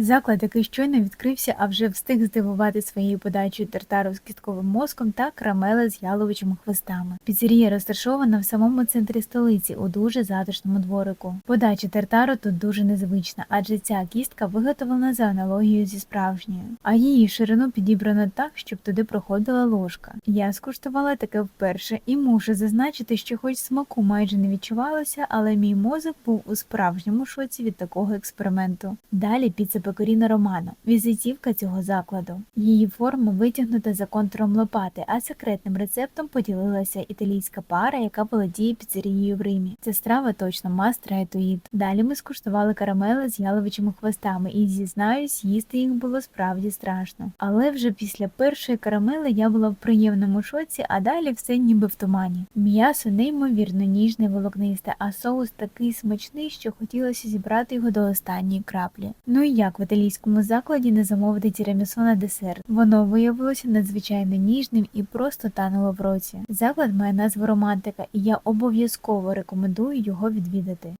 Заклад, який щойно відкрився, а вже встиг здивувати своєю подачею тартару з кістковим мозком та карамели з яловичими хвостами. Піцерія розташована в самому центрі столиці у дуже затишному дворику. Подача тартару тут дуже незвична, адже ця кістка виготовлена за аналогією зі справжньою, а її ширину підібрано так, щоб туди проходила ложка. Я скуштувала таке вперше і мушу зазначити, що хоч смаку майже не відчувалося, але мій мозок був у справжньому шоці від такого експерименту. Далі піца Пекоріно Романо, візитівка цього закладу. Її форма витягнута за контуром лопати, а секретним рецептом поділилася італійська пара, яка володіє піцерією в Римі. Ця страва точно мастер етуїд. Далі ми скуштували карамели з яловичими хвостами, і зізнаюсь, їсти їх було справді страшно. Але вже після першої карамели я була в приємному шоці, а далі все ніби в тумані. М'ясо неймовірно ніжне, волокнисте, а соус такий смачний, що хотілося зібрати його до останньої краплі. Ну і як в італійському закладі не замовити тірамісу на десерт? Воно виявилося надзвичайно ніжним і просто тануло в році. Заклад має назву романтика, і я обов'язково рекомендую його відвідати.